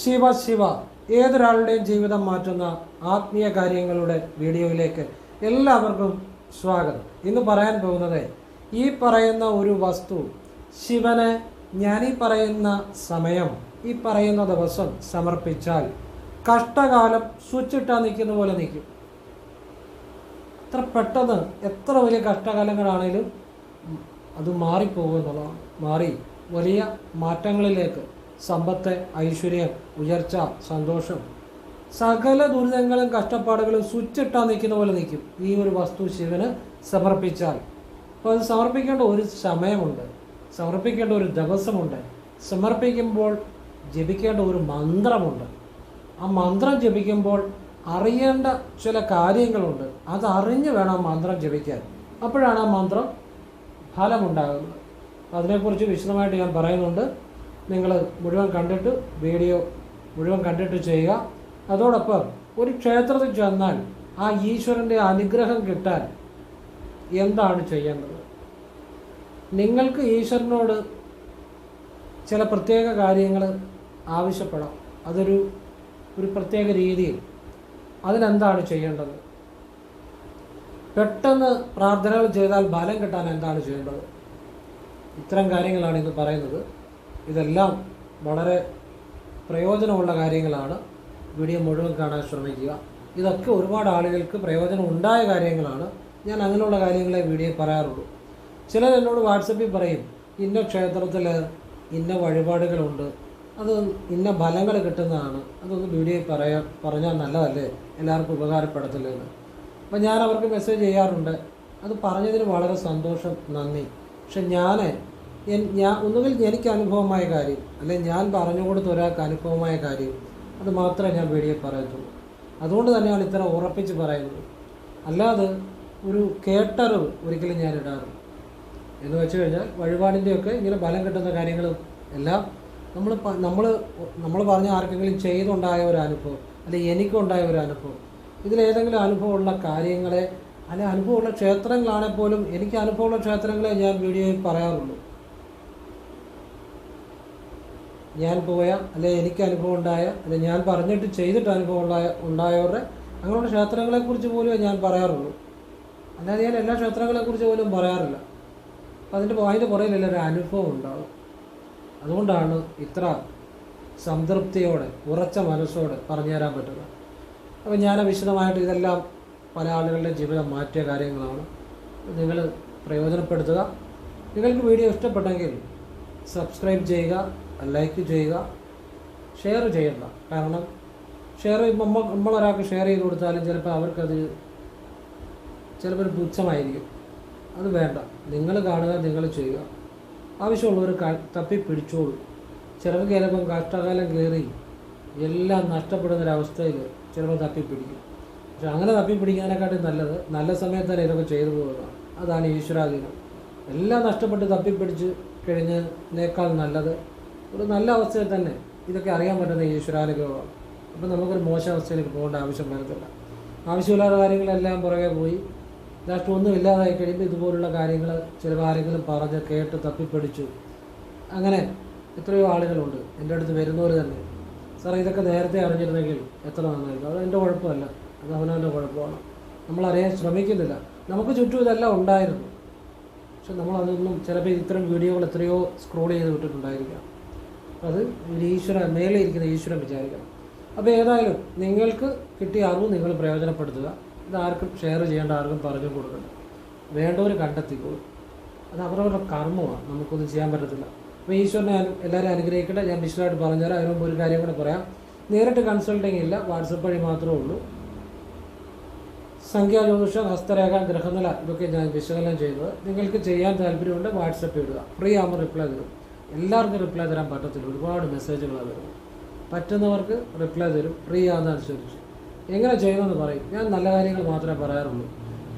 ശിവ ശിവ ഏതൊരാളുടെയും ജീവിതം മാറ്റുന്ന ആത്മീയ കാര്യങ്ങളുടെ വീഡിയോയിലേക്ക് എല്ലാവർക്കും സ്വാഗതം. ഇന്ന് പറയാൻ പോകുന്നത് ഈ പറയുന്ന ഒരു വസ്തു ശിവന് ഞാനീ പറയുന്ന സമയം ഈ പറയുന്ന ദിവസം സമർപ്പിച്ചാൽ കഷ്ടകാലം സ്വിച്ചിട്ടാ നിൽക്കുന്ന പോലെ നിൽക്കും. എത്ര പെട്ടെന്ന് എത്ര വലിയ കഷ്ടകാലങ്ങളാണേലും അത് മാറിപ്പോകും എന്നുള്ളതാണ്. മാറി വലിയ മാറ്റങ്ങളിലേക്ക് സമ്പത്ത് ഐശ്വര്യം ഉയർച്ച സന്തോഷം. സകല ദുരിതങ്ങളും കഷ്ടപ്പാടുകളും സ്വിച്ചിട്ടാ നിൽക്കുന്ന പോലെ നിൽക്കും. ഈ ഒരു വസ്തു ശിവന് സമർപ്പിച്ചാൽ. അപ്പോൾ അത് സമർപ്പിക്കേണ്ട ഒരു സമയമുണ്ട്. സമർപ്പിക്കേണ്ട ഒരു ദിവസമുണ്ട്. സമർപ്പിക്കുമ്പോൾ ജപിക്കേണ്ട ഒരു മന്ത്രമുണ്ട്. ആ മന്ത്രം ജപിക്കുമ്പോൾ അറിയേണ്ട ചില കാര്യങ്ങളുണ്ട്. അത് അറിഞ്ഞ് വേണം മന്ത്രം ജപിക്കാൻ. അപ്പോഴാണ് ആ മന്ത്രം ഫലമുണ്ടാകുന്നത്. അതിനെക്കുറിച്ച് വിശദമായിട്ട് ഞാൻ പറയുന്നുണ്ട്. നിങ്ങൾ മുഴുവൻ കണ്ടിട്ട് വീഡിയോ മുഴുവൻ കണ്ടിട്ട് ചെയ്യുക. അതോടൊപ്പം ഒരു ക്ഷേത്രത്തിൽ ചെന്നാൽ ആ ഈശ്വരന്റെ അനുഗ്രഹം കിട്ടാൻ എന്താണ് ചെയ്യേണ്ടത്? നിങ്ങൾക്ക് ഈശ്വരനോട് ചില പ്രത്യേക കാര്യങ്ങൾ ആവശ്യപ്പെടാം. അതൊരു ഒരു പ്രത്യേക രീതിയിൽ. അതിനെന്താണ് ചെയ്യേണ്ടത്? പെട്ടെന്ന് പ്രാർത്ഥനകൾ ചെയ്താൽ ഫലം കിട്ടാൻ എന്താണ് ചെയ്യേണ്ടത്? ഇത്തരം കാര്യങ്ങളാണ് ഇന്ന് പറയുന്നത്. ഇതെല്ലാം വളരെ പ്രയോജനമുള്ള കാര്യങ്ങളാണ്. വീഡിയോ മുഴുവൻ കാണാൻ ശ്രമിക്കുക. ഇതൊക്കെ ഒരുപാട് ആളുകൾക്ക് പ്രയോജനം ഉണ്ടായ കാര്യങ്ങളാണ്. ഞാൻ അങ്ങനെയുള്ള കാര്യങ്ങളെ വീഡിയോ പറയാറുള്ളൂ. ചിലർ എന്നോട് വാട്സപ്പിൽ പറയും ഇന്ന ക്ഷേത്രത്തിൽ ഇന്ന വഴിപാടുകളുണ്ട്. അത് ഇന്ന ഫലങ്ങൾ കിട്ടുന്നതാണ്. അതൊന്ന് വീഡിയോയിൽ പറയാൻ പറഞ്ഞാൽ നല്ലതല്ലേ? എല്ലാവർക്കും ഉപകാരപ്പെടത്തില്ലേ എന്ന് അപ്പം ഞാൻ അവർക്ക് മെസ്സേജ് ചെയ്യാറുണ്ട്. അത് പറഞ്ഞതിന് വളരെ സന്തോഷം നന്ദി. പക്ഷെ ഞാൻ ഞാൻ ഒന്നുകിൽ എനിക്ക് അനുഭവമായ കാര്യം അല്ലെങ്കിൽ ഞാൻ പറഞ്ഞു കൊടുത്ത ഒരാൾക്ക് അനുഭവമായ കാര്യം അത് മാത്രമേ ഞാൻ വീഡിയോ പറയത്തുള്ളൂ. അതുകൊണ്ട് തന്നെയാണ് ഇത്ര ഉറപ്പിച്ച് പറയുന്നത്. അല്ലാതെ ഒരു കേട്ടറിവ് ഒരിക്കലും ഞാൻ ഇടാറില്ല. എന്ന് വെച്ച് കഴിഞ്ഞാൽ വഴിപാടിന്റെയൊക്കെ ഇങ്ങനെ ബലം കിട്ടുന്ന കാര്യങ്ങൾ എല്ലാം നമ്മൾ നമ്മൾ നമ്മൾ പറഞ്ഞ ആർക്കെങ്കിലും ചെയ്തുണ്ടായ ഒരു അനുഭവം അല്ലെങ്കിൽ എനിക്കുണ്ടായ ഒരു അനുഭവം ഇതിലേതെങ്കിലും അനുഭവമുള്ള കാര്യങ്ങളെ അല്ലെ അനുഭവമുള്ള ക്ഷേത്രങ്ങളാണെങ്കിൽ പോലും എനിക്ക് അനുഭവമുള്ള ക്ഷേത്രങ്ങളെ ഞാൻ വീഡിയോയിൽ പറയാറുള്ളൂ. ഞാൻ പോയ അല്ലെ എനിക്ക് അനുഭവം ഉണ്ടായ അല്ലെ ഞാൻ പറഞ്ഞിട്ട് ചെയ്തിട്ട് അനുഭവം ഉണ്ടായ ഉണ്ടായവരുടെ അങ്ങനെയുള്ള ക്ഷേത്രങ്ങളെക്കുറിച്ച് പോലും ഞാൻ പറയാറുള്ളൂ. അല്ലാതെ ഞാൻ എല്ലാ ക്ഷേത്രങ്ങളെക്കുറിച്ച് പോലും പറയാറില്ല. അപ്പം അതിന്റെ അതിന്റെ പുറകിലല്ല ഒരു അനുഭവം ഉണ്ടാവും. അതുകൊണ്ടാണ് ഇത്ര സംതൃപ്തിയോടെ ഉറച്ച മനസ്സോടെ പറഞ്ഞു തരാൻ പറ്റുന്നത്. അപ്പോൾ ഞാൻ വിശദമായിട്ട് ഇതെല്ലാം പല ആളുകളുടെ ജീവിതം മാറ്റിയ കാര്യങ്ങളാണ്. നിങ്ങൾ പ്രയോജനപ്പെടുത്തുക. നിങ്ങൾക്ക് വീഡിയോ ഇഷ്ടപ്പെട്ടെങ്കിൽ സബ്സ്ക്രൈബ് ചെയ്യുക. ലൈക്ക് ചെയ്യുക ഷെയർ ചെയ്യണ്ട. കാരണം ഷെയർ ചെയ്യുമ്പോൾ നമ്മൾ നമ്മളൊരാൾക്ക് ഷെയർ ചെയ്ത് കൊടുത്താലും ചിലപ്പോൾ അവർക്കത് ചിലപ്പോൾ ഒരു പുച്ഛമായിരിക്കും. അത് വേണ്ട. നിങ്ങൾ കാണുക നിങ്ങൾ ചെയ്യുക. ആവശ്യമുള്ളവർ തപ്പി പിടിച്ചോളൂ. ചിലർക്ക് ചിലപ്പം കഷ്ടകാലം കയറി എല്ലാം നഷ്ടപ്പെടുന്നൊരവസ്ഥയിൽ ചിലപ്പോൾ തപ്പിപ്പിടിക്കും പക്ഷെ അങ്ങനെ തപ്പി പിടിക്കാനെക്കാട്ടും നല്ലത് നല്ല സമയത്ത് തന്നെ ഇതൊക്കെ ചെയ്തു പോകുക അതാണ് ഈശ്വരാധീനം. എല്ലാം നഷ്ടപ്പെട്ട് തപ്പിപ്പിടിച്ച് കഴിഞ്ഞതിനേക്കാൾ നല്ലത് ഒരു നല്ല അവസ്ഥയിൽ തന്നെ ഇതൊക്കെ അറിയാൻ പറ്റുന്ന ഈശ്വരാനുഗ്രഹമാണ്. അപ്പം നമുക്കൊരു മോശം അവസ്ഥയിലേക്ക് പോകേണ്ട ആവശ്യം വരത്തില്ല. ആവശ്യമില്ലാത്ത കാര്യങ്ങളെല്ലാം പുറകെ പോയി. ലാസ്റ്റ് ഒന്നും ഇല്ലാതായി കഴിയുമ്പോൾ ഇതുപോലുള്ള കാര്യങ്ങൾ ചിലപ്പോൾ ആരെങ്കിലും പറഞ്ഞ് കേട്ട് തപ്പിപ്പിടിച്ചു അങ്ങനെ എത്രയോ ആളുകളുണ്ട്. എന്റെ അടുത്ത് വരുന്നവർ തന്നെ. സാറേ ഇതൊക്കെ നേരത്തെ അറിഞ്ഞിരുന്നെങ്കിൽ എത്ര നന്നായിരുന്നു അത് എന്റെ കുഴപ്പമല്ല. അത് അവനവന്റെ കുഴപ്പമാണ്. നമ്മളറിയാൻ ശ്രമിക്കുന്നില്ല. നമുക്ക് ചുറ്റും ഇതെല്ലാം ഉണ്ടായിരുന്നു. പക്ഷെ നമ്മളതൊന്നും ചിലപ്പോൾ ഇത്തരം വീഡിയോകൾ എത്രയോ സ്ക്രോൾ ചെയ്ത് വിട്ടിട്ടുണ്ടായിരിക്കാം. അത് ഒരു ഈശ്വര മേലെ ഇരിക്കുന്ന ഈശ്വരൻ വിചാരിക്കണം. അപ്പോൾ ഏതായാലും നിങ്ങൾക്ക് കിട്ടിയ അറിവ് നിങ്ങൾ പ്രയോജനപ്പെടുത്തുക. ഇത് ആർക്കും ഷെയർ ചെയ്യേണ്ട ആർക്കും പറഞ്ഞു കൊടുക്കണ്ട. വേണ്ടവർ കണ്ടെത്തിക്കോളൂ. അത് അവരവരുടെ കർമ്മമാണ്. നമുക്കൊന്നും ചെയ്യാൻ പറ്റത്തില്ല. അപ്പോൾ ഈശ്വരനെ എല്ലാവരും അനുഗ്രഹിക്കട്ടെ. ഞാൻ വിശദമായിട്ട് പറഞ്ഞുതരാം. അതിനു മുമ്പ് ഒരു കാര്യം കൂടെ പറയാം. നേരിട്ട് കൺസൾട്ടിങ് ഇല്ല. വാട്സപ്പ് വഴി മാത്രമേ ഉള്ളൂ. സംഖ്യാ ജ്യോതിഷം ഹസ്തരേഖ ഗ്രഹനില ഇതൊക്കെ ഞാൻ വിശകലനം ചെയ്തത് നിങ്ങൾക്ക് ചെയ്യാൻ താല്പര്യമുണ്ട് വാട്സപ്പ് ഇടുക. ഫ്രീ ആകുമ്പോൾ റിപ്ലൈ തരും. എല്ലാവർക്കും റിപ്ലൈ തരാൻ പറ്റത്തില്ല. ഒരുപാട് മെസ്സേജുകളാണ് വരുന്നത് പറ്റുന്നവർക്ക് റിപ്ലൈ തരും. ഫ്രീ ആകുന്നതനുസരിച്ച് എങ്ങനെ ചെയ്യണമെന്ന് പറയും. ഞാൻ നല്ല കാര്യങ്ങൾ മാത്രമേ പറയാറുള്ളൂ.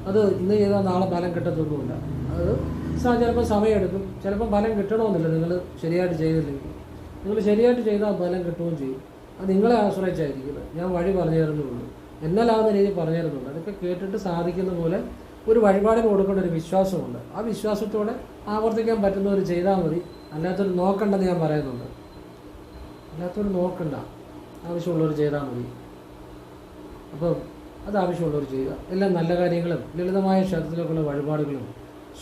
അത് ഇന്ന് ചെയ്താൽ നാളെ ഫലം കിട്ടത്തൊന്നുമില്ല. അത് ചിലപ്പോൾ സമയമെടുക്കും ചിലപ്പോൾ ഫലം കിട്ടണമെന്നില്ല. നിങ്ങൾ ശരിയായിട്ട് ചെയ്തില്ലെങ്കിൽ. നിങ്ങൾ ശരിയായിട്ട് ചെയ്താൽ ഫലം കിട്ടുകയും ചെയ്യും. അത് നിങ്ങളെ ആശ്രയിച്ചായിരിക്കുന്നത് ഞാൻ വഴി പറഞ്ഞു തരുന്നുള്ളൂ എന്നാലാവുന്ന രീതി പറഞ്ഞു തരുന്നുണ്ട് അതൊക്കെ കേട്ടിട്ട് സാധിക്കുന്ന പോലെ ഒരു വഴിപാടിന് കൊടുക്കേണ്ട ഒരു വിശ്വാസമുണ്ട്. ആ വിശ്വാസത്തോടെ ആവർത്തിക്കാൻ പറ്റുന്നവർ ചെയ്താൽ മതി. അല്ലാത്തൊരു നോക്കണ്ടെന്ന് ഞാൻ പറയുന്നുണ്ട്. അല്ലാത്തൊരു നോക്കണ്ട. ആവശ്യമുള്ളവർ ചെയ്താൽ മതി. അപ്പം അത് ആവശ്യമുള്ളവർ ചെയ്യുക. എല്ലാം നല്ല കാര്യങ്ങളും ലളിതമായ ക്ഷേത്രത്തിലേക്കുള്ള വഴിപാടുകളും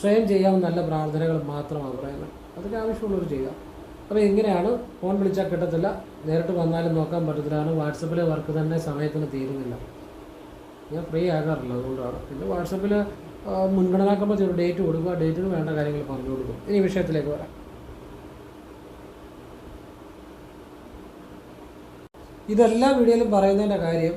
സ്വയം ചെയ്യാവുന്ന നല്ല പ്രാർത്ഥനകളും മാത്രമാണ് പറയുന്നത് അതൊക്കെ ആവശ്യമുള്ളവർ ചെയ്യുക. അപ്പോൾ ഇങ്ങനെയാണ് ഫോൺ വിളിച്ചാൽ കിട്ടത്തില്ല. നേരിട്ട് വന്നാലും നോക്കാൻ പറ്റത്തില്ല. കാരണം വാട്സപ്പിലെ വർക്ക് തന്നെ സമയത്തിന് തീരുന്നില്ല. ഞാൻ ഫ്രീ ആകാറില്ല അതുകൊണ്ടാണ്. പിന്നെ വാട്സപ്പിൽ മുൻഗണനാക്കുമ്പോൾ ഒരു ഡേറ്റ് കൊടുക്കുക. ഡേറ്റിന് വേണ്ട കാര്യങ്ങൾ പറഞ്ഞു കൊടുക്കും ഇനി വിഷയത്തിലേക്ക് വരാം. ഇതെല്ലാ വീഡിയോയിലും പറയുന്നതിന്റെ കാര്യം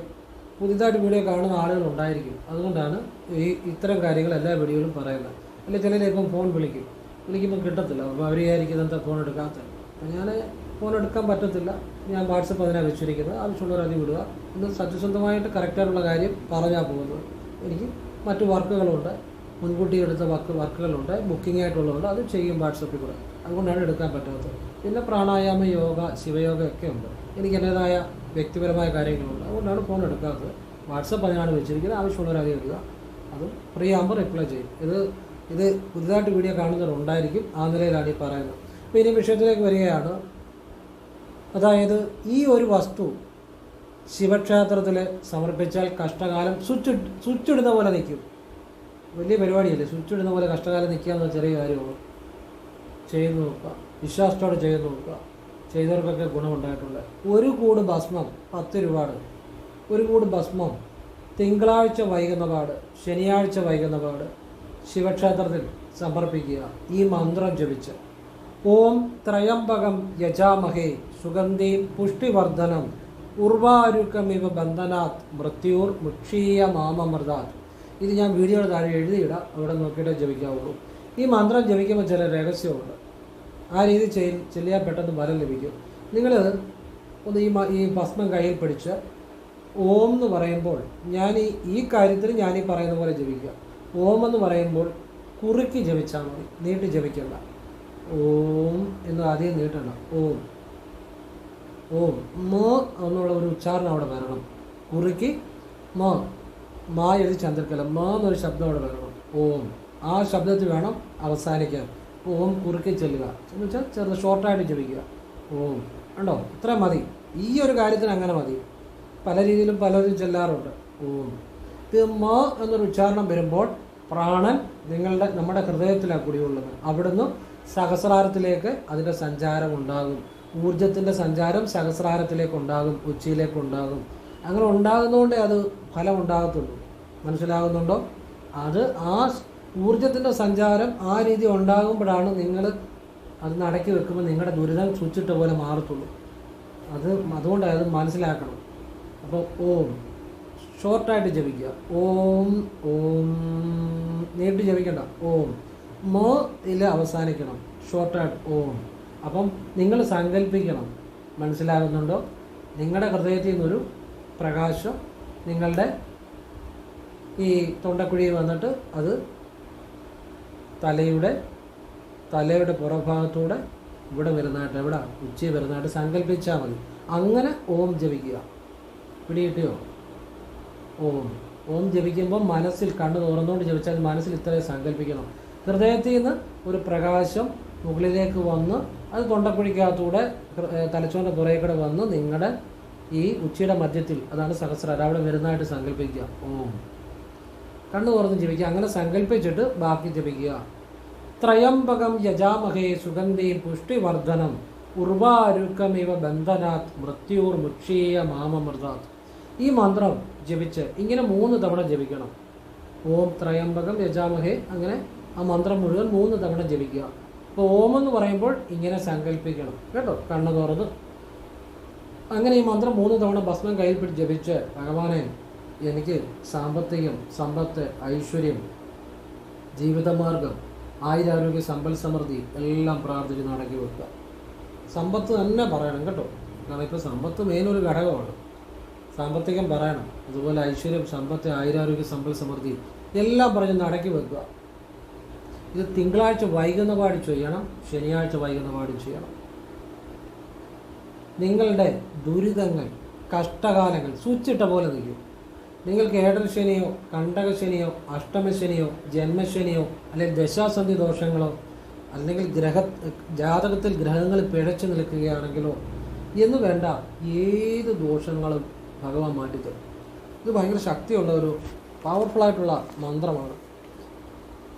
പുതിയതായിട്ട് വീഡിയോ കാണുന്ന ആളുകൾ ഉണ്ടായിരിക്കും. അതുകൊണ്ടാണ് ഈ ഇത്തരം കാര്യങ്ങൾ എല്ലാ വീഡിയോയിലും പറയുന്നത്. അല്ലെങ്കിൽ ചിലർ ഇപ്പം ഫോൺ വിളിക്കും. വിളിക്കുമ്പോൾ കിട്ടത്തില്ല. അപ്പോൾ അവർ വിചാരിക്കുന്നത് എന്താ ഫോൺ എടുക്കാത്ത ഞാൻ ഫോൺ എടുക്കാൻ പറ്റത്തില്ല. ഞാൻ വാട്സപ്പ് അതിനാണ് വെച്ചിരിക്കുന്നത്. ആവശ്യമുള്ളവർ അത് വിടുക. ഇന്ന് സത്യസന്ധമായിട്ട് കറക്റ്റായിട്ടുള്ള കാര്യം പറഞ്ഞാൽ പോകുന്നത്. എനിക്ക് മറ്റു വർക്കുകളുണ്ട്. മുൻകൂട്ടി എടുത്ത വർക്ക് വർക്കുകളുണ്ട്. ബുക്കിംഗ് ആയിട്ടുള്ളതുണ്ട്. അത് ചെയ്യും വാട്സപ്പിൽ കൂടെ. അതുകൊണ്ടാണ് എടുക്കാൻ പറ്റാത്തത്. പിന്നെ പ്രാണായാമ യോഗ ശിവയോഗ ഒക്കെ ഉണ്ട്. എനിക്ക് എന്റേതായ വ്യക്തിപരമായ കാര്യങ്ങളുണ്ട്. അതുകൊണ്ടാണ് ഫോൺ എടുക്കാത്തത്. വാട്സപ്പ് അതിനാണ് വെച്ചിരിക്കുന്നത് ആവശ്യമുള്ളവർ അത് എടുക്കുക അതും ഫ്രീ ആകുമ്പോൾ റിപ്ലൈ ചെയ്യും. ഇത് ഇത് പുതുതായിട്ട് വീഡിയോ കാണുന്നവരുണ്ടായിരിക്കും ആ നിലയിലാണ് ഈ പറയുന്നത്. അപ്പോൾ ഇനി വിഷയത്തിലേക്ക് വരികയാണ്. അതായത് ഈ ഒരു വസ്തു ശിവക്ഷേത്രത്തിൽ സമർപ്പിച്ചാൽ കഷ്ടകാലം സ്വിച്ച് സ്വിച്ച് ഇടുന്ന പോലെ നിൽക്കും. വലിയ പരിപാടിയല്ലേ? സ്വിച്ച് ഇടുന്ന പോലെ കഷ്ടകാലം നിൽക്കുക എന്ന ചെറിയ കാര്യമാണ്. ചെയ്തു നോക്കുക. വിശ്വാസത്തോടെ ചെയ്ത് നോക്കുക ചെയ്തവർക്കൊക്കെ ഗുണമുണ്ടായിട്ടുണ്ട് ഒരു കൂട് ഭസ്മം പത്ത് രൂപയാണ് ഒരു കൂട് ഭസ്മം തിങ്കളാഴ്ച വൈകുന്ന പാട് ശനിയാഴ്ച വൈകുന്ന പാട് ശിവക്ഷേത്രത്തിൽ സമർപ്പിക്കുക. ഈ മന്ത്രം ജപിച്ച് ഓം ത്രയംബകം യജാമഹേ സുഗന്ധി പുഷ്ടിവർദ്ധനം ഉർവാരുക്കമിവ ബന്ധനാത് മൃത്യൂർ മുക്ഷീയ മാമമൃതാത്. ഇത് ഞാൻ വീഡിയോയുടെ താഴെ എഴുതിയിടാം. അവിടെ നോക്കിയിട്ടേ ജപിക്കാവുള്ളൂ. ഈ മന്ത്രം ജപിക്കുമ്പോൾ ചില രഹസ്യമുണ്ട്. ആ രീതി ചെയ് ചെല്ലിയാൽ പെട്ടെന്ന് ഫലം ലഭിക്കും. നിങ്ങൾ ഒന്ന് ഈ ഈ ഭസ്മം കയ്യിൽ പിടിച്ച് ഓം എന്ന് പറയുമ്പോൾ ഞാൻ ഈ ഈ കാര്യത്തിൽ ഞാൻ ഈ പറയുന്ന പോലെ ജപിക്കുക. ഓം എന്ന് പറയുമ്പോൾ കുറുക്കി ജപിച്ചാൽ മതി. നീട്ടി ജപിക്കണ്ട. ഓം എന്ന് ആദ്യം നീട്ടണ്ട ഓം. ഓം. മ എന്നുള്ള ഒരു ഉച്ചാരണം അവിടെ വരണം. കുറുക്കി മ. മാ എഴുതി ചന്ദ്രക്കല. മ എന്നൊരു ശബ്ദം അവിടെ വരണം. ഓം. ആ ശബ്ദത്തിൽ വേണം അവസാനിക്കാൻ. ഓം കുറുക്കി ചെല്ലുക. എന്ന് വെച്ചാൽ ചെറുത് ഷോർട്ടായിട്ട് ജപിക്കുക. ഓം. ഉണ്ടോ ഇത്ര മതി. ഈ ഒരു കാര്യത്തിന് അങ്ങനെ മതി. പല രീതിയിലും പലരും ചെല്ലാറുണ്ട്. ഓം. ഇത് മ എന്നൊരു ഉച്ചാരണം വരുമ്പോൾ പ്രാണൻ നിങ്ങളുടെ നമ്മുടെ ഹൃദയത്തിലാണ് കൂടിയുള്ളത് അവിടുന്ന് സഹസ്രാരത്തിലേക്ക് അതിന്റെ സഞ്ചാരം ഉണ്ടാകും. ഊർജത്തിന്റെ സഞ്ചാരം സഹസ്രാരത്തിലേക്ക് ഉണ്ടാകും ഉച്ചയിലേക്ക് ഉണ്ടാകും. അങ്ങനെ ഉണ്ടാകുന്നതുകൊണ്ടേ അത് ഫലം ഉണ്ടാകത്തുള്ളൂ. മനസ്സിലാകുന്നുണ്ടോ? അത് ആ ഊർജത്തിന്റെ സഞ്ചാരം ആ രീതി ഉണ്ടാകുമ്പോഴാണ് നിങ്ങൾ അത് നടക്കി വെക്കുമ്പോൾ നിങ്ങളുടെ ദുരിതം സ്വിച്ചിട്ട പോലെ മാറത്തുള്ളൂ. അത് അതുകൊണ്ട് അത് മനസ്സിലാക്കണം. അപ്പോൾ ഓം ഷോർട്ടായിട്ട് ജപിക്കുക. ഓം ഓം നേരിട്ട് ജപിക്കണ്ട. ഓം മോ ഇല്ല അവസാനിക്കണം. ഷോർട്ടായിട്ട് ഓം. അപ്പം നിങ്ങൾ സങ്കല്പിക്കണം. മനസ്സിലാകുന്നുണ്ടോ? നിങ്ങളുടെ ഹൃദയത്തിൽ നിന്നൊരു പ്രകാശം നിങ്ങളുടെ ഈ തൊണ്ടക്കുഴിയിൽ വന്നിട്ട് അത് തലയുടെ തലയുടെ പുറഭാഗത്തൂടെ ഇവിടെ വരുന്നതായിട്ട് എവിടെ? ഉച്ചയെ വരുന്നതായിട്ട് സങ്കല്പിച്ചാൽ മതി. അങ്ങനെ ഓം ജപിക്കുക. പിടികിട്ടിയോ? ഓം. ഓം ജപിക്കുമ്പോൾ മനസ്സിൽ കണ്ണു തുറന്നുകൊണ്ട് ജപിച്ചാൽ മനസ്സിൽ ഇത്രയും സങ്കല്പിക്കണം. ഹൃദയത്തിൽ നിന്ന് ഒരു പ്രകാശം മുകളിലേക്ക് വന്ന് അത് തൊണ്ടക്കുഴിക്കകത്തൂടെ തലച്ചോറിന്റെ പുറകെ കൂടെ വന്ന് നിങ്ങളുടെ ഈ ഉച്ചയുടെ മധ്യത്തിൽ അതാണ് സഹസ്രാരം അവിടെ വരുന്നതായിട്ട് സങ്കല്പിക്കുക. ഓം. കണ്ണു തുറന്ന് ജപിക്കുക അങ്ങനെ സങ്കല്പിച്ചിട്ട് ബാക്കി ജപിക്കുക. ത്രയംബകം യജാമഹേ സുഗന്ധി പുഷ്ടിവർദ്ധനം. ഉർവാരുക്കമിവ ബന്ധനാത്. മൃത്യൂർ മുക്ഷീയ മാമമൃതാത്. ഈ മന്ത്രം ജപിച്ച് ഇങ്ങനെ മൂന്ന് തവണ ജപിക്കണം. ഓം ത്രയംബകം യജാമഹേ. അങ്ങനെ ആ മന്ത്രം മുഴുവൻ മൂന്ന് തവണ ജപിക്കുക. അപ്പോൾ ഓം എന്ന് പറയുമ്പോൾ ഇങ്ങനെ സങ്കല്പിക്കണം. കേട്ടോ? കണ്ണു തുറന്ന്. അങ്ങനെ ഈ മന്ത്രം മൂന്ന് തവണ ഭസ്മം കയ്യിൽ പിടിച്ച് ജപിച്ച് ഭഗവാനെ എനിക്ക് സാമ്പത്തികം സമ്പത്ത് ഐശ്വര്യം ജീവിതമാർഗം ആയുരാരോഗ്യ സമ്പൽ സമൃദ്ധി എല്ലാം പ്രാർത്ഥിച്ച് നടക്കി വെക്കുക. സമ്പത്ത് തന്നെ പറയണം കേട്ടോ. കാരണം ഇപ്പോൾ സമ്പത്ത് മെയിൻ ഒരു ഘടകമാണ്. സാമ്പത്തികം പറയണം. അതുപോലെ ഐശ്വര്യം സമ്പത്ത് ആയുരാരോഗ്യ സമ്പൽ സമൃദ്ധി എല്ലാം പറഞ്ഞ് നടക്കി വെക്കുക. ഇത് തിങ്കളാഴ്ച വൈകുന്ന പാടി ചെയ്യണം ശനിയാഴ്ച വൈകുന്ന പാടി ചെയ്യണം. നിങ്ങളുടെ ദുരിതങ്ങൾ കഷ്ടകാലങ്ങൾ സൂച്ചിട്ട പോലെ നിൽക്കും. നിങ്ങൾക്ക് ഏഴരശനിയോ കണ്ടകശനിയോ അഷ്ടമശനിയോ ജന്മശനിയോ അല്ലെങ്കിൽ ദശാസന്ധി ദോഷങ്ങളോ അല്ലെങ്കിൽ ഗ്രഹ ജാതകത്തിൽ ഗ്രഹങ്ങൾ പിഴച്ചു നിൽക്കുകയാണെങ്കിലോ എന്ന് വേണ്ട ഏത് ദോഷങ്ങളും ഭഗവാൻ മാറ്റിത്തരും ഇത് ഭയങ്കര ശക്തിയുള്ള ഒരു പവർഫുള്ളായിട്ടുള്ള മന്ത്രമാണ്.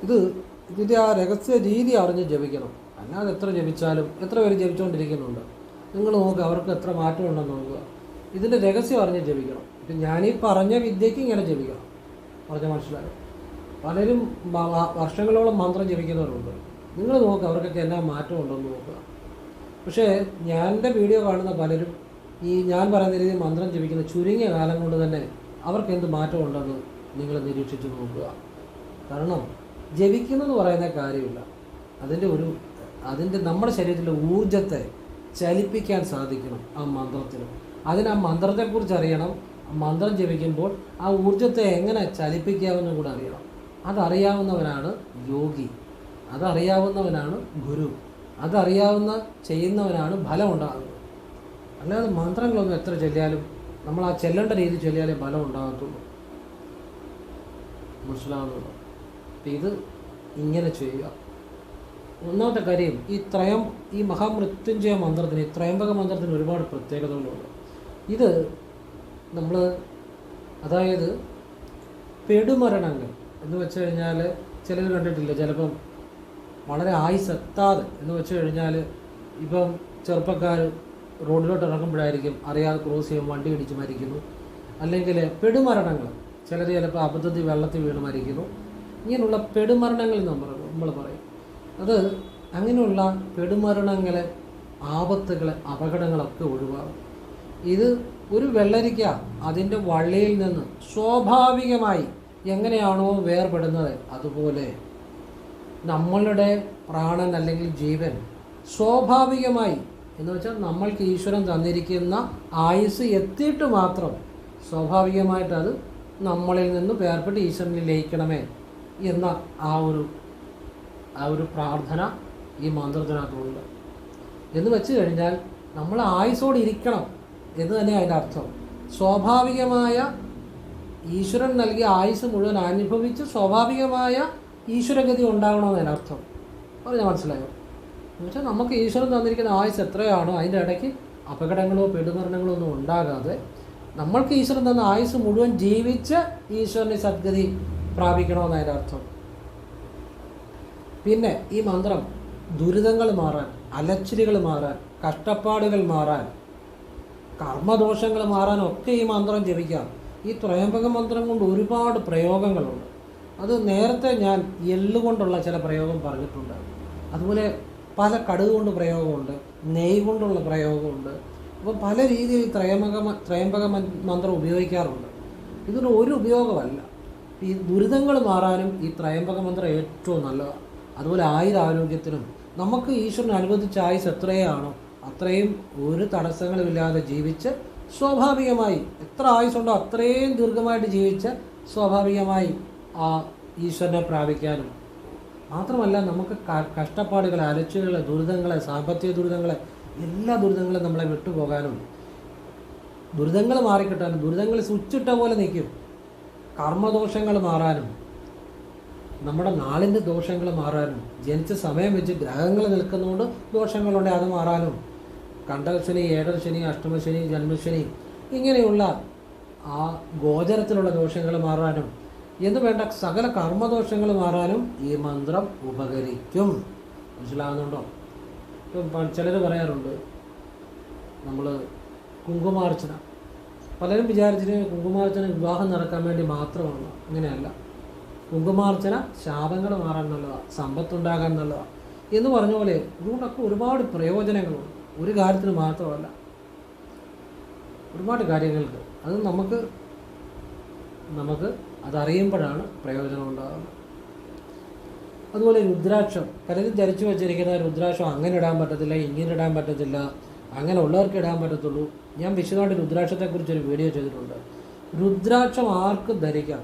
ഇത് ഇതിന്റെ ആ രഹസ്യ രീതി അറിഞ്ഞ് ജപിക്കണം. അല്ലാതെ എത്ര ജപിച്ചാലും എത്ര പേര് ജപിച്ചുകൊണ്ടിരിക്കുന്നുണ്ട് നിങ്ങൾ നോക്കുക അവർക്ക് എത്ര മാറ്റമുണ്ടെന്ന് നോക്കുക. ഇതിന്റെ രഹസ്യം അറിഞ്ഞ് ജപിക്കണം. ഇപ്പം ഈ പറഞ്ഞ വിദ്യയ്ക്ക് ഇങ്ങനെ ജപിക്കണം. പറഞ്ഞ മനസ്സിലായോ? പലരും വർഷങ്ങളോളം മന്ത്രം ജപിക്കുന്നവരുണ്ട്. നിങ്ങൾ നോക്കുക അവർക്കൊക്കെ എന്നാ മാറ്റമുണ്ടെന്ന് നോക്കുക. പക്ഷേ ഞാൻ എന്റെ വീഡിയോ കാണുന്ന പലരും ഈ ഞാൻ പറയുന്ന രീതിയിൽ മന്ത്രം ജപിക്കുന്ന ചുരുങ്ങിയ കാലം കൊണ്ട് തന്നെ അവർക്ക് എന്ത് മാറ്റം ഉണ്ടെന്ന് നിങ്ങൾ നിരീക്ഷിച്ച് നോക്കുക. കാരണം ജപിക്കുന്നെന്ന് പറയുന്ന കാര്യമില്ല. അതിന്റെ ഒരു അതിന്റെ നമ്മുടെ ശരീരത്തിലെ ഊർജത്തെ ചലിപ്പിക്കാൻ സാധിക്കണം ആ മന്ത്രത്തിന്. അതിന് ആ മന്ത്രത്തെക്കുറിച്ച് അറിയണം. മന്ത്രം ജപിക്കുമ്പോൾ ആ ഊർജത്തെ എങ്ങനെ ചലിപ്പിക്കാമെന്നും കൂടെ അറിയണം. അതറിയാവുന്നവനാണ് യോഗി. അതറിയാവുന്നവനാണ് ഗുരു. അതറിയാവുന്ന ചെയ്യുന്നവനാണ് ഫലം ഉണ്ടാകുന്നത് അല്ലാതെ മന്ത്രങ്ങളൊന്നും എത്ര ചൊല്ലിയാലും നമ്മൾ ആ ചെല്ലേണ്ട രീതിയിൽ ചൊല്ലിയാലേ ഫലം ഉണ്ടാകത്തുള്ളൂ. മനസ്സിലാവുന്നുള്ളൂ അപ്പം ഇത് ഇങ്ങനെ ചെയ്യുക. ഒന്നാമത്തെ കാര്യം ഈ ത്രയം ഈ മഹാമൃത്യുഞ്ജയ മന്ത്രത്തിന് ത്രയംബക മന്ത്രത്തിന് ഒരുപാട് പ്രത്യേകതകളുണ്ട്. ഇത് നമ്മൾ അതായത് പെടുമരണങ്ങൾ എന്ന് വെച്ച് കഴിഞ്ഞാൽ ചിലർ കണ്ടിട്ടില്ല? ചിലപ്പം വളരെ ആയുസ് എത്താതെ എന്ന് വെച്ച് കഴിഞ്ഞാൽ ഇപ്പം ചെറുപ്പക്കാർ റോഡിലോട്ട് ഇറങ്ങുമ്പോഴായിരിക്കും അറിയാതെ ക്രോസ് ചെയ്യും വണ്ടി ഇടിച്ച് മരിക്കുന്നു. അല്ലെങ്കിൽ പെടുമരണങ്ങൾ ചിലർ ചിലപ്പോൾ അബദ്ധത്തിൽ വെള്ളത്തിൽ വീണ് മരിക്കുന്നു. ഇങ്ങനെയുള്ള പെടുമരണങ്ങൾ നമ്മൾ നമ്മൾ പറയും. അത് അങ്ങനെയുള്ള പെടുമരണങ്ങളെ ആപത്തുകൾ അപകടങ്ങളൊക്കെ ഒഴിവാകും ഇത് ഒരു വെള്ളരിക്ക അതിന്റെ വള്ളിയിൽ നിന്ന് സ്വാഭാവികമായി എങ്ങനെയാണോ വേർപെടുന്നത് അതുപോലെ നമ്മളുടെ പ്രാണൻ അല്ലെങ്കിൽ ജീവൻ സ്വാഭാവികമായി എന്ന് വെച്ചാൽ നമ്മൾക്ക് ഈശ്വരൻ തന്നിരിക്കുന്ന ആയുസ് എത്തിയിട്ട് മാത്രം സ്വാഭാവികമായിട്ട് അത് നമ്മളിൽ നിന്ന് വേർപെട്ട് ഈശ്വരനിൽ ലയിക്കണമേ എന്ന ആ ഒരു ആ ഒരു പ്രാർത്ഥന ഈ മന്ത്രത്തിനകത്തുണ്ട്. എന്ന് വെച്ച് കഴിഞ്ഞാൽ നമ്മൾ ആയുസോടെ ഇരിക്കണം. എന്ന് തന്നെ അതിന്റെ അർത്ഥം. സ്വാഭാവികമായ ഈശ്വരൻ നൽകിയ ആയുസ് മുഴുവൻ അനുഭവിച്ച് സ്വാഭാവികമായ ഈശ്വരഗതി ഉണ്ടാകണമെന്നതിന് അർത്ഥം. പറഞ്ഞാൽ മനസ്സിലായോ? എന്ന് വെച്ചാൽ നമുക്ക് ഈശ്വരൻ തന്നിരിക്കുന്ന ആയുസ് എത്രയാണോ അതിന്റെ ഇടയ്ക്ക് അപകടങ്ങളോ പെടുമരണങ്ങളോ ഒന്നും ഉണ്ടാകാതെ നമ്മൾക്ക് ഈശ്വരൻ തന്ന ആയുസ് മുഴുവൻ ജീവിച്ച് ഈശ്വരനെ സദ്ഗതി പ്രാപിക്കണമെന്നതിന്റെ അർത്ഥം. പിന്നെ ഈ മന്ത്രം ദുരിതങ്ങൾ മാറാൻ അലച്ചിലുകൾ മാറാൻ കഷ്ടപ്പാടുകൾ മാറാൻ കർമ്മദോഷങ്ങൾ മാറാൻ ഒക്കെ ഈ മന്ത്രം ജപിക്കാം. ഈ ത്രയംബക മന്ത്രം കൊണ്ട് ഒരുപാട് പ്രയോഗങ്ങളുണ്ട്. അത് നേരത്തെ ഞാൻ എള്ളുകൊണ്ടുള്ള ചില പ്രയോഗം പറഞ്ഞിട്ടുണ്ട്. അതുപോലെ പല കടുക് കൊണ്ട് പ്രയോഗമുണ്ട് നെയ് കൊണ്ടുള്ള പ്രയോഗമുണ്ട്. അപ്പോൾ പല രീതിയിൽ ത്രയമക ത്രയംബക മന്ത്രം ഉപയോഗിക്കാറുണ്ട്. ഇതിന് ഒരു ഉപയോഗമല്ല. ഈ ദുരിതങ്ങൾ മാറാനും ഈ ത്രയംബക മന്ത്രം ഏറ്റവും നല്ലതാണ്. അതുപോലെ ആയുരാരോഗ്യത്തിനും നമുക്ക് ഈശ്വരൻ അനുവദിച്ച ആയുസ് എത്രയാണോ അത്രയും ഒരു തടസ്സങ്ങളുമില്ലാതെ ജീവിച്ച് സ്വാഭാവികമായി എത്ര ആയുസ്സുണ്ടോ അത്രയും ദീർഘമായിട്ട് ജീവിച്ച് സ്വാഭാവികമായി ആ ഈശ്വരനെ പ്രാപിക്കാനും. മാത്രമല്ല നമുക്ക് കഷ്ടപ്പാടുകളെ അലച്ചുകളെ ദുരിതങ്ങളെ സാമ്പത്തിക ദുരിതങ്ങളെ എല്ലാ ദുരിതങ്ങളും നമ്മളെ വിട്ടുപോകാനും. ദുരിതങ്ങൾ മാറിക്കിട്ടാനും ദുരിതങ്ങൾ സ്വിച്ചിട്ട പോലെ നിൽക്കും. കർമ്മദോഷങ്ങൾ മാറാനും നമ്മുടെ നാളിന്റെ ദോഷങ്ങൾ മാറാനും ജനിച്ച സമയം വെച്ച് ഗ്രഹങ്ങൾ നിൽക്കുന്നതുകൊണ്ട് ദോഷങ്ങളുണ്ട് അത് മാറാനും. കണ്ടശനി ഏഴരശനി അഷ്ടമശനി ജന്മശനി ഇങ്ങനെയുള്ള ആ ഗോചരത്തിലുള്ള ദോഷങ്ങൾ മാറാനും എന്ന് വേണ്ട സകല കർമ്മദോഷങ്ങൾ മാറാനും ഈ മന്ത്രം ഉപകരിക്കും. മനസ്സിലാകുന്നുണ്ടോ? ഇപ്പം ചിലർ പറയാറുണ്ട് നമ്മൾ കുങ്കുമാർച്ചന. പലരും വിചാരിച്ചിട്ട് കുങ്കുമാർച്ചന വിവാഹം നടക്കാൻ വേണ്ടി മാത്രമാണ്. അങ്ങനെയല്ല. കുങ്കുമാർച്ചന ശാപങ്ങൾ മാറാൻ നല്ലതാണ് സമ്പത്തുണ്ടാകാൻ നല്ലതാണ് എന്ന് പറഞ്ഞ പോലെ ഇതുകൊണ്ടൊക്കെ ഒരുപാട് പ്രയോജനങ്ങളുണ്ട്. ഒരു കാര്യത്തിന് മാത്രമല്ല. ഒരുപാട് കാര്യങ്ങൾക്ക് അത് നമുക്ക് നമുക്ക് അതറിയുമ്പോഴാണ് പ്രയോജനം ഉണ്ടാകുന്നത്. അതുപോലെ രുദ്രാക്ഷം. പലരും ധരിച്ചു വെച്ചിരിക്കുന്ന രുദ്രാക്ഷം അങ്ങനെ ഇടാൻ പറ്റത്തില്ല ഇങ്ങനെ ഇടാൻ പറ്റത്തില്ല അങ്ങനെ ഉള്ളവർക്ക് ഇടാൻ പറ്റത്തുള്ളൂ. ഞാൻ വിശദമായിട്ട് രുദ്രാക്ഷത്തെക്കുറിച്ച് ഒരു വീഡിയോ ചെയ്തിട്ടുണ്ട്. രുദ്രാക്ഷം ആർക്ക് ധരിക്കാം?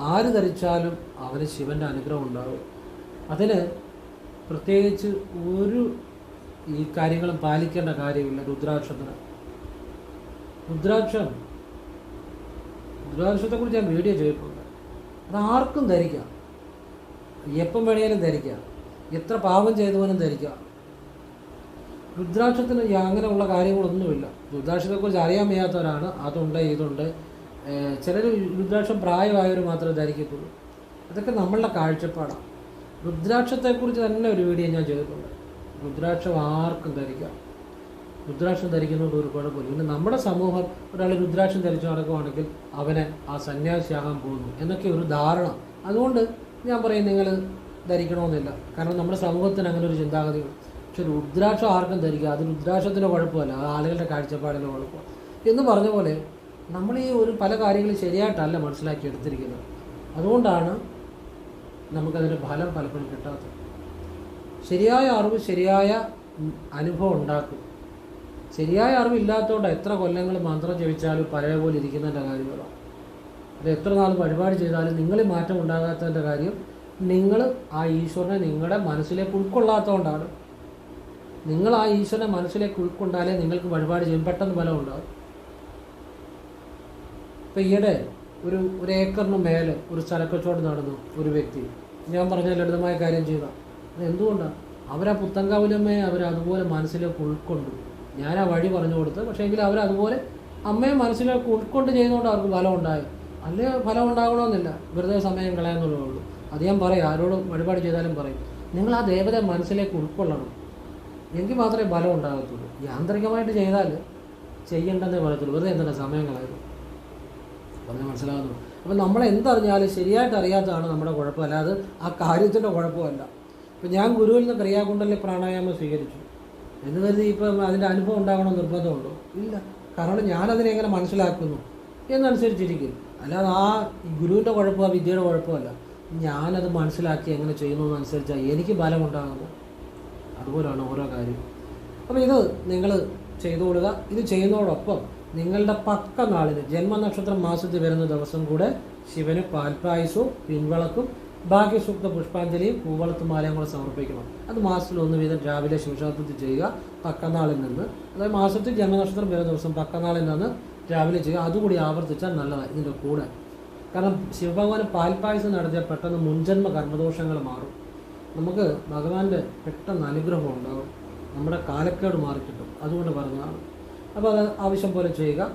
ആര് ധരിച്ചാലും അവന് ശിവന്റെ അനുഗ്രഹം ഉണ്ടാകും. അതിന് പ്രത്യേകിച്ച് ഒരു ഈ കാര്യങ്ങളും പാലിക്കേണ്ട കാര്യമില്ല. രുദ്രാക്ഷത്തിന്. രുദ്രാക്ഷം. രുദ്രാക്ഷത്തെക്കുറിച്ച് ഞാൻ വീഡിയോ ചെയ്തിട്ടുണ്ട്. അത് ആർക്കും ധരിക്കാം. എപ്പം വേണേലും ധരിക്കാം. എത്ര പാപം ചെയ്തവനും ധരിക്കാം. രുദ്രാക്ഷത്തിന് അങ്ങനെയുള്ള കാര്യങ്ങളൊന്നുമില്ല. രുദ്രാക്ഷത്തെക്കുറിച്ച് അറിയാൻ വയ്യാത്തവരാണ്. അതുണ്ട് ഇതുണ്ട്. ചിലർ രുദ്രാക്ഷം പ്രായമായവർ മാത്രമേ ധരിക്കത്തുള്ളൂ. അതൊക്കെ നമ്മളുടെ കാഴ്ചപ്പാടാണ്. രുദ്രാക്ഷത്തെക്കുറിച്ച് തന്നെ ഒരു വീഡിയോ ഞാൻ ചെയ്തിട്ടുണ്ട്. രുദ്രാക്ഷം ആർക്കും ധരിക്കാം. രുദ്രാക്ഷം ധരിക്കുന്നതുകൊണ്ട് ഒരു കുഴപ്പമില്ല പിന്നെ നമ്മുടെ സമൂഹം ഒരാൾ രുദ്രാക്ഷം ധരിച്ചു നടക്കുവാണെങ്കിൽ അവനെ ആ സന്യാസിയാകാൻ പോകുന്നു. എന്നൊക്കെ ഒരു ധാരണ. അതുകൊണ്ട് ഞാൻ പറയും നിങ്ങൾ ധരിക്കണമെന്നില്ല. കാരണം നമ്മുടെ സമൂഹത്തിന് അങ്ങനെ ഒരു ചിന്താഗതിയുണ്ട്. പക്ഷെ രുദ്രാക്ഷം ആർക്കും ധരിക്കുക അത് രുദ്രാക്ഷത്തിന്റെ കുഴപ്പമല്ല. അത് ആളുകളുടെ കാഴ്ചപ്പാടിന്റെ കുഴപ്പമാണ്. എന്ന് പറഞ്ഞ പോലെ നമ്മൾ ഈ ഒരു പല കാര്യങ്ങളും ശരിയായിട്ടല്ല മനസ്സിലാക്കി എടുത്തിരിക്കുന്നത്. അതുകൊണ്ടാണ് നമുക്കതിന്റെ ഫലം പലപ്പോഴും കിട്ടാത്തത്. ശരിയായ അറിവ് ശരിയായ അനുഭവം ഉണ്ടാക്കും. ശരിയായ അറിവില്ലാത്തതുകൊണ്ട് എത്ര കൊല്ലങ്ങൾ മന്ത്രം ജപിച്ചാലും പഴയ പോലെ ഇരിക്കുന്നതിന്റെ കാര്യങ്ങളാണ് അത് എത്ര നാൾ വഴിപാട് ചെയ്താലും നിങ്ങളിൽ മാറ്റം ഉണ്ടാകാത്തതിന്റെ കാര്യം നിങ്ങൾ ആ ഈശ്വരനെ നിങ്ങളുടെ മനസ്സിലേക്ക് ഉൾക്കൊള്ളാത്തതുകൊണ്ടാണ് നിങ്ങൾ ആ ഈശ്വരനെ മനസ്സിലേക്ക് ഉൾക്കൊണ്ടാലേ നിങ്ങൾക്ക് വഴിപാട് ചെയ്യും. പെട്ടെന്ന് ഫലം ഉണ്ടാകും ഇപ്പം ഈയിടെ ഒരു ഒരു ഏക്കറിന് മേലെ ഒരു സ്ഥലക്കച്ചവടം നടന്നു ഒരു വ്യക്തി. ഞാൻ പറഞ്ഞ ലളിതമായ കാര്യം ചെയ്ത. അത് എന്തുകൊണ്ടാണ് അവരാ പുത്തങ്കാവിലമ്മയെ അവരതുപോലെ മനസ്സിലേക്ക് ഉൾക്കൊണ്ടു. ഞാൻ ആ വഴി പറഞ്ഞു കൊടുത്ത് പക്ഷേ എങ്കിൽ അവരതുപോലെ അമ്മയെ മനസ്സിലേക്ക് ഉൾക്കൊണ്ട് ചെയ്യുന്നതുകൊണ്ട് അവർക്ക് ഫലം ഉണ്ടായി അല്ലേ ഫലം ഉണ്ടാകണമെന്നില്ല. വെറുതെ സമയം കളയാന്നുള്ളേ അത് ഞാൻ പറയും. ആരോട് വഴിപാട് ചെയ്താലും പറയും. നിങ്ങൾ ആ ദേവതയെ മനസ്സിലേക്ക് ഉൾക്കൊള്ളണം. എങ്കിൽ മാത്രമേ ഫലം ഉണ്ടാകത്തുള്ളൂ. യാന്ത്രികമായിട്ട് ചെയ്താൽ ചെയ്യണ്ടെന്നേ പറയത്തുള്ളൂ. വെറുതെ എന്താണ് സമയം കളയുന്നു പറഞ്ഞാൽ മനസ്സിലാകുന്നു അപ്പം നമ്മൾ എന്തറിഞ്ഞാലും ശരിയായിട്ട് അറിയാത്തതാണ് നമ്മുടെ കുഴപ്പം. അല്ലാതെ ആ കാര്യത്തിന്റെ കുഴപ്പമല്ല. ഇപ്പം ഞാൻ ഗുരുവിൽ നിന്ന് ക്രിയാകുണ്ടലിലെ പ്രാണായാമം സ്വീകരിച്ചു. എന്ന് കരുതി ഇപ്പം അതിന്റെ അനുഭവം ഉണ്ടാകണം നിർബന്ധമുണ്ടോ? ഇല്ല. കാരണം ഞാനതിനെ എങ്ങനെ മനസ്സിലാക്കുന്നു? എന്നനുസരിച്ചിരിക്കും അല്ലാതെ ആ ഗുരുവിന്റെ കുഴപ്പമോ വിദ്യയുടെ കുഴപ്പമല്ല. ഞാനത് മനസ്സിലാക്കി എങ്ങനെ ചെയ്യുന്നു എന്നനുസരിച്ചാണ് എനിക്ക് ബലമുണ്ടാകുന്നത്. അതുപോലെയാണ് ഓരോ കാര്യം. അപ്പോൾ ഇത് നിങ്ങൾ ചെയ്തുകൊള്ളുക ഇത് ചെയ്യുന്നതോടൊപ്പം നിങ്ങളുടെ പക്ക നാളിന് ജന്മനക്ഷത്രം മാസത്തിൽ വരുന്ന ദിവസം കൂടെ ശിവന് പാൽപ്പായസവും പിൻവളക്കും ഭാഗ്യസൂക്ത പുഷ്പാഞ്ജലിയും പൂവളത്ത് മാലയും കൂടെ സമർപ്പിക്കണം. അത് മാസത്തിൽ ഒന്ന് വീതം രാവിലെ ശിവക്ഷേത്രത്തിൽ ചെയ്യുക പക്കനാളിൽ നിന്ന്. അതായത് മാസത്തിൽ ജന്മനക്ഷത്രം വരുന്ന ദിവസം പക്കനാളിൽ നിന്ന് രാവിലെ ചെയ്യുക. അതുകൂടി ആവർത്തിച്ചാൽ നല്ലതാണ് ഇതിന്റെ കൂടെ. കാരണം ശിവഭഗവാന് പാൽപ്പായസം നടത്തിയാൽ പെട്ടെന്ന് മുൻജന്മ കർമ്മദോഷങ്ങൾ മാറും. നമുക്ക് ഭഗവാന്റെ പെട്ടെന്ന് അനുഗ്രഹം ഉണ്ടാകും. നമ്മുടെ കാലക്കേട് മാറിക്കിട്ടും. അതുകൊണ്ട് പറഞ്ഞതാണ്. അപ്പോൾ അത് ആവശ്യം പോലെ ചെയ്യുക.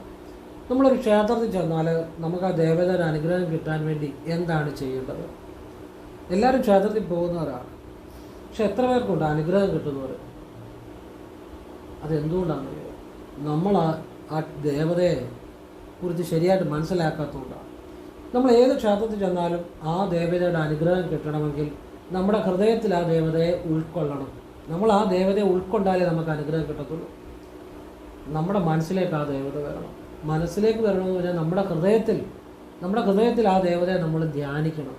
നമ്മളൊരു ക്ഷേത്രത്തിൽ ചെന്നാൽ നമുക്ക് ആ ദേവതയുടെ അനുഗ്രഹം കിട്ടാൻ വേണ്ടി എന്താണ് ചെയ്യേണ്ടത്? എല്ലാവരും ക്ഷേത്രത്തിൽ പോകുന്നവരാണ്. പക്ഷെ എത്ര പേർക്കുണ്ട്? അനുഗ്രഹം കിട്ടുന്നവർ അതെന്തുകൊണ്ടാണ് നമ്മൾ ആ ദേവതയെ കുറിച്ച് ശരിയായിട്ട് മനസ്സിലാക്കാത്തതുകൊണ്ടാണ്. നമ്മൾ ഏത് ക്ഷേത്രത്തിൽ ചെന്നാലും ആ ദേവതയുടെ അനുഗ്രഹം കിട്ടണമെങ്കിൽ നമ്മുടെ ഹൃദയത്തിൽ ആ ദേവതയെ ഉൾക്കൊള്ളണം. നമ്മൾ ആ ദേവതയെ ഉൾക്കൊണ്ടാലേ നമുക്ക് അനുഗ്രഹം കിട്ടത്തുള്ളൂ. നമ്മുടെ മനസ്സിലേക്ക് ആ ദേവത വരണം. മനസ്സിലേക്ക് വരണമെന്ന് പറഞ്ഞാൽ നമ്മുടെ ഹൃദയത്തിൽ നമ്മുടെ ഹൃദയത്തിൽ ആ ദേവതയെ നമ്മൾ ധ്യാനിക്കണം.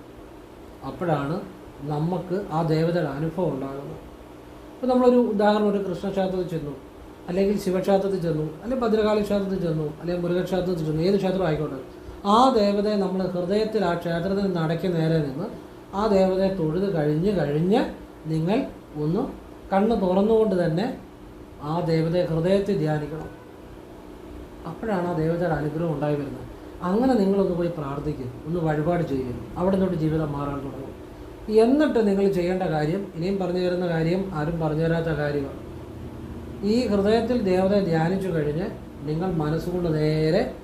അപ്പോഴാണ് നമുക്ക് ആ ദേവതയുടെ അനുഭവം ഉണ്ടാകുന്നത്. ഇപ്പോൾ നമ്മളൊരു ഉദാഹരണം ഒരു കൃഷ്ണക്ഷേത്രത്തിൽ ചെന്നു അല്ലെങ്കിൽ ശിവക്ഷേത്രത്തിൽ ചെന്നു അല്ലെങ്കിൽ ഭദ്രകാളി ക്ഷേത്രത്തിൽ ചെന്നു അല്ലെങ്കിൽ മുരുകക്ഷേത്രത്തിൽ ചെന്നു ഏത് ക്ഷേത്രം ആയിക്കോട്ടെ ആ ദേവതയെ നമ്മൾ ഹൃദയത്തിൽ ആ ക്ഷേത്രത്തിൽ നടക്കി നേരെ നിന്ന് ആ ദേവതയെ തൊഴുത് കഴിഞ്ഞ് കഴിഞ്ഞ് നിങ്ങൾ ഒന്ന് കണ്ണ് തുറന്നുകൊണ്ട് തന്നെ ആ ദേവതയെ ഹൃദയത്തിൽ ധ്യാനിക്കണം. അപ്പോഴാണ് ആ ദേവതയുടെ അനുഗ്രഹം ഉണ്ടായി വരുന്നത്. അങ്ങനെ നിങ്ങളൊന്ന് പോയി പ്രാർത്ഥിക്കും. ഒന്ന് വഴിപാട് ചെയ്യും അവിടെ നിന്നോട്ട് ജീവിതം മാറാൻ തുടങ്ങും. എന്നിട്ട് നിങ്ങൾ ചെയ്യേണ്ട കാര്യം ഇനിയും പറഞ്ഞു തരുന്ന കാര്യം ആരും പറഞ്ഞു തരാത്ത കാര്യമാണ്. ഈ ഹൃദയത്തിൽ ദേവതയെ ധ്യാനിച്ചു കഴിഞ്ഞ് നിങ്ങൾ മനസ്സുകൊണ്ട് നേരെ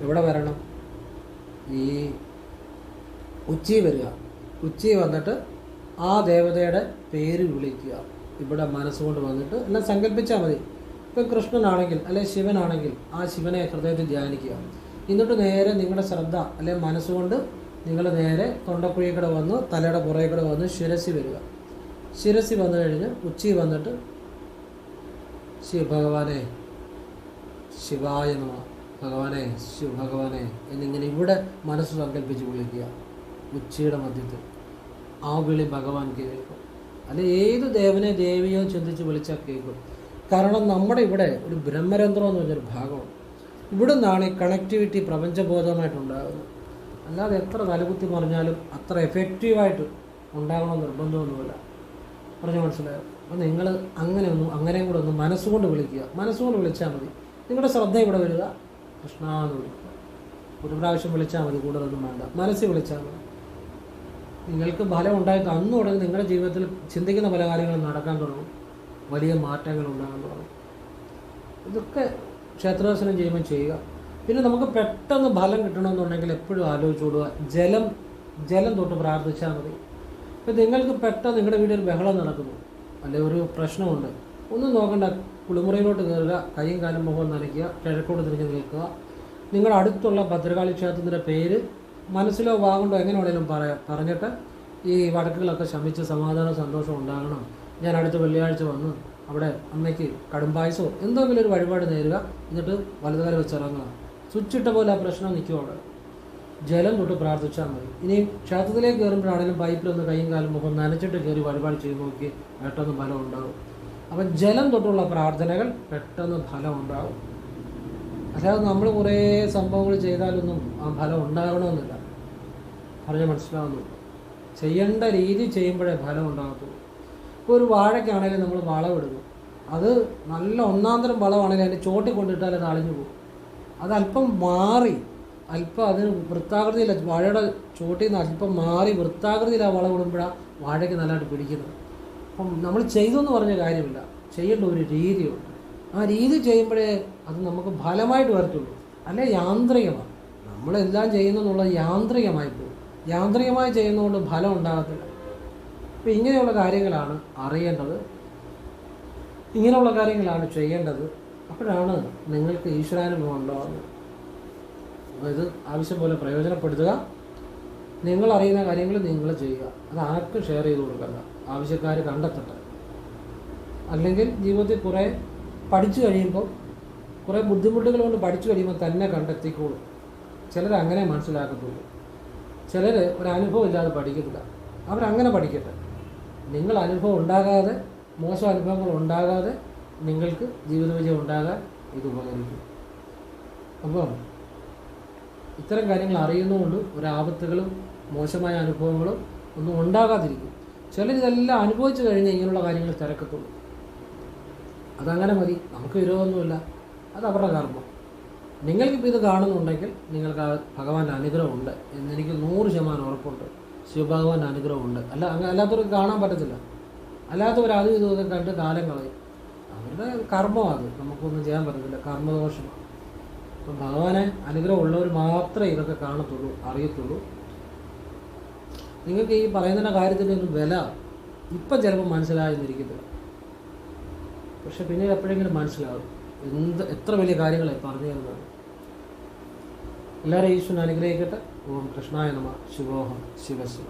എവിടെ വരണം? ഈ ഉച്ചി വരിക. ഉച്ചി വന്നിട്ട് ആ ദേവതയുടെ പേര് വിളിക്കുക. ഇവിടെ മനസ്സുകൊണ്ട് വന്നിട്ട് എല്ലാം സങ്കല്പിച്ചാൽ മതി. ഇപ്പം കൃഷ്ണനാണെങ്കിൽ അല്ലെ ശിവനാണെങ്കിൽ ആ ശിവനെ ഹൃദയത്തിൽ ധ്യാനിക്കുക. എന്നിട്ട് നേരെ നിങ്ങളുടെ ശ്രദ്ധ അല്ലെ മനസ്സുകൊണ്ട് നിങ്ങൾ നേരെ തൊണ്ടക്കുഴി കൂടെ വന്ന് തലയുടെ പുറകെ കൂടെ വന്ന് ശിരസി വരിക. ശിരസി വന്നു കഴിഞ്ഞ് ഉച്ചി വന്നിട്ട് ശിവഭഗവാനെ ശിവായ നമ ഭഗവാനെ ശിവ ഭഗവാനെ എന്നിങ്ങനെ ഇവിടെ മനസ്സ് സങ്കല്പിച്ച് വിളിക്കുക. ഉച്ചയുടെ മധ്യത്തിൽ ആ വിളി ഭഗവാൻ കേൾക്കും. അല്ലെ ഏത് ദേവനെ ദേവിയോ ചിന്തിച്ച് വിളിച്ചാൽ കേൾക്കും. കാരണം നമ്മുടെ ഇവിടെ ഒരു ബ്രഹ്മരന്ധ്രം എന്ന് പറഞ്ഞൊരു ഭാഗമാണ് ഇവിടെ നിന്നാണ് ഈ കണക്ടിവിറ്റി പ്രപഞ്ചബോധമായിട്ടുണ്ടാകുന്നത് അല്ലാതെ എത്ര തലകുത്തി പറഞ്ഞാലും അത്ര എഫക്റ്റീവായിട്ട് ഉണ്ടാകണമെന്ന് നിർബന്ധമൊന്നുമില്ല. പറഞ്ഞ് മനസ്സിലായോ? അപ്പോൾ നിങ്ങൾ അങ്ങനെ ഒന്നും അങ്ങനെയും കൂടെ ഒന്ന് മനസ്സുകൊണ്ട് വിളിക്കുക. മനസ്സുകൊണ്ട് വിളിച്ചാൽ മതി. നിങ്ങളുടെ ശ്രദ്ധ ഇവിടെ വരിക. കൃഷ്ണ എന്ന് വിളിക്കുക. ഒരു പ്രാവശ്യം വിളിച്ചാൽ മതി കൂടുതലൊന്നും വേണ്ട. മനസ്സിൽ വിളിച്ചാൽ മതി. നിങ്ങൾക്ക് ഫലം ഉണ്ടായിട്ട് അന്ന് തുടങ്ങി നിങ്ങളുടെ ജീവിതത്തിൽ ചിന്തിക്കുന്ന പല കാര്യങ്ങളും നടക്കാൻ തുടങ്ങും. വലിയ മാറ്റങ്ങൾ ഉണ്ടാകാൻ തുടങ്ങും. ഇതൊക്കെ ക്ഷേത്രദർശനം ചെയ്യുമ്പോൾ ചെയ്യുക. പിന്നെ നമുക്ക് പെട്ടെന്ന് ഫലം കിട്ടണമെന്നുണ്ടെങ്കിൽ എപ്പോഴും ആലോചിച്ചോടുക ജലം ജലം തൊട്ട് പ്രാർത്ഥിച്ചാൽ മതി. ഇപ്പം നിങ്ങൾക്ക് പെട്ടെന്ന് നിങ്ങളുടെ വീട്ടിൽ ബഹളം നടക്കുന്നു. അല്ലെ ഒരു പ്രശ്നമുണ്ട്. ഒന്നും നോക്കണ്ട. കുളിമുറിയിലോട്ട് കയറുക. കൈയും കാലും മുഖം നനയ്ക്കുക. കിഴക്കോട്ട് തിരിഞ്ഞ് നിൽക്കുക. നിങ്ങളുടെ അടുത്തുള്ള ഭദ്രകാളി ക്ഷേത്രത്തിന്റെ പേര് മനസ്സിലോ വാഗുണ്ടോ എങ്ങനെ വേണേലും പറയാം പറഞ്ഞിട്ട് ഈ വടക്കുകളൊക്കെ ശമിച്ച് സമാധാനം സന്തോഷം ഉണ്ടാകണം. ഞാൻ അടുത്ത വെള്ളിയാഴ്ച വന്ന് അവിടെ അമ്മയ്ക്ക് കടുംപായസമോ എന്തെങ്കിലും ഒരു വഴിപാട് നേരുക. എന്നിട്ട് വലതുകാലം വെച്ചിറങ്ങുക സ്വിച്ചിട്ട പോലെ ആ പ്രശ്നം നിൽക്കും അവിടെ ജലം തൊട്ട് പ്രാർത്ഥിച്ചാൽ മതി. ഇനി ക്ഷേത്രത്തിലേക്ക് കയറുമ്പോഴാണെങ്കിലും പൈപ്പിലൊന്ന് കൈയും കാലും മുഖം നനച്ചിട്ട് കയറി വഴിപാട് ചെയ്ത് നോക്കി പെട്ടെന്ന് ഫലം ഉണ്ടാകും. അപ്പം ജലം തൊട്ടുള്ള പ്രാർത്ഥനകൾ പെട്ടെന്ന് ഫലം ഉണ്ടാകും. അല്ലാതെ നമ്മൾ കുറേ സംഭവങ്ങൾ ചെയ്താലൊന്നും ആ ഫലം ഉണ്ടാകണമെന്നില്ല. പറഞ്ഞ് മനസ്സിലാവുന്നു. ചെയ്യേണ്ട രീതി ചെയ്യുമ്പോഴേ ഫലം ഉണ്ടാകത്തുള്ളൂ. ഇപ്പോൾ ഒരു വാഴയ്ക്കാണെങ്കിലും നമ്മൾ വളമിടുന്നു. അത് നല്ല ഒന്നാന്തരം വളമാണെങ്കിലും അതിന്റെ ചോട്ടി കൊണ്ടിട്ടാൽ അത് അളിഞ്ഞു പോകും. അത് അല്പം മാറി അല്പം അതിന് വൃത്താകൃതിയില്ല വാഴയുടെ ചോട്ടിൽ നിന്ന് അല്പം മാറി വൃത്താകൃതിയിൽ ആ വളം ഇടുമ്പോഴാണ് വാഴയ്ക്ക് നല്ലതായിട്ട് പിടിക്കുന്നത്. അപ്പം നമ്മൾ ചെയ്തെന്ന് പറഞ്ഞ കാര്യമില്ല. ചെയ്യേണ്ട ഒരു രീതിയുണ്ട്. ആ രീതി ചെയ്യുമ്പോഴേ അത് നമുക്ക് ഫലമായിട്ട് വരത്തുള്ളൂ. അല്ലെ യാന്ത്രികമാണ്. നമ്മളെല്ലാം ചെയ്യുന്നതെന്നുള്ളത് യാന്ത്രികമായി പോകും. യാന്ത്രികമായി ചെയ്യുന്നതുകൊണ്ട് ഫലം ഉണ്ടാകത്തില്ല. അപ്പം ഇങ്ങനെയുള്ള കാര്യങ്ങളാണ് അറിയേണ്ടത്. ഇങ്ങനെയുള്ള കാര്യങ്ങളാണ് ചെയ്യേണ്ടത്. അപ്പോഴാണ് നിങ്ങൾക്ക് ഈശ്വരാനുഭവം ഉണ്ടാകുന്നത് അപ്പോൾ ഇത് ആവശ്യം പോലെ പ്രയോജനപ്പെടുത്തുക. നിങ്ങൾ അറിയുന്ന കാര്യങ്ങൾ നിങ്ങൾ ചെയ്യുക. അത് ആർക്കും ഷെയർ ചെയ്ത് കൊടുക്കണ്ട. ആവശ്യക്കാർ കണ്ടെത്തട്ടെ. അല്ലെങ്കിൽ ജീവിതത്തിൽ കുറേ പഠിച്ചു കഴിയുമ്പോൾ കുറേ ബുദ്ധിമുട്ടുകൾ കൊണ്ട് പഠിച്ചു കഴിയുമ്പോൾ തന്നെ കണ്ടെത്തിക്കോളും. ചിലർ അങ്ങനെ മനസ്സിലാക്കത്തുള്ളൂ. ചിലർ ഒരനുഭവം ഇല്ലാതെ പഠിക്കത്തില്ല. അവരങ്ങനെ പഠിക്കട്ടെ. നിങ്ങൾ അനുഭവം ഉണ്ടാകാതെ മോശം അനുഭവങ്ങൾ ഉണ്ടാകാതെ നിങ്ങൾക്ക് ജീവിത വിജയം ഉണ്ടാകാൻ ഇത് ഉപകരിക്കും. അപ്പം ഇത്തരം കാര്യങ്ങൾ അറിയുന്നതുകൊണ്ട് ഒരാപത്തുകളും മോശമായ അനുഭവങ്ങളും ഒന്നും ഉണ്ടാകാതിരിക്കും. ചിലർ ഇതെല്ലാം അനുഭവിച്ചു കഴിഞ്ഞാൽ ഇങ്ങനെയുള്ള കാര്യങ്ങൾ തിരക്കത്തുള്ളൂ. അതങ്ങനെ മതി. നമുക്ക് വിരോധമൊന്നുമില്ല. അത് അവരുടെ കർമ്മം. നിങ്ങൾക്കിപ്പോൾ ഇത് കാണുന്നുണ്ടെങ്കിൽ നിങ്ങൾക്ക് ആ ഭഗവാന്റെ അനുഗ്രഹമുണ്ട് എന്നെനിക്ക് നൂറ് ശതമാനം ഉറപ്പുണ്ട്. ശിവഭഗവാന്റെ അനുഗ്രഹമുണ്ട്. അല്ല അങ്ങനെ അല്ലാത്തവർക്ക് കാണാൻ പറ്റത്തില്ല. അല്ലാത്തവർ അത് ഇതും കണ്ട് കാലം കളയും അവരുടെ കർമ്മം അത്. നമുക്കൊന്നും ചെയ്യാൻ പറ്റത്തില്ല. കർമ്മദോഷം. അപ്പം ഭഗവാനെ അനുഗ്രഹം ഉള്ളവർ മാത്രമേ ഇതൊക്കെ കാണത്തുള്ളൂ അറിയത്തുള്ളൂ. നിങ്ങൾക്ക് ഈ പറയുന്ന കാര്യത്തിന്റെ ഒരു വില ഇപ്പം ചിലപ്പോൾ മനസ്സിലായെന്നിരിക്കത്തില്ല. പക്ഷെ പിന്നീട് എപ്പോഴെങ്കിലും മനസ്സിലാവും എന്ത് എത്ര വലിയ കാര്യങ്ങളെ പറഞ്ഞു തരുന്നത് എല്ലാവരും ഈശ്വരൻ അനുഗ്രഹിക്കട്ടെ. ഓം കൃഷ്ണായ നമ ശിവോഹം ശിവശിവ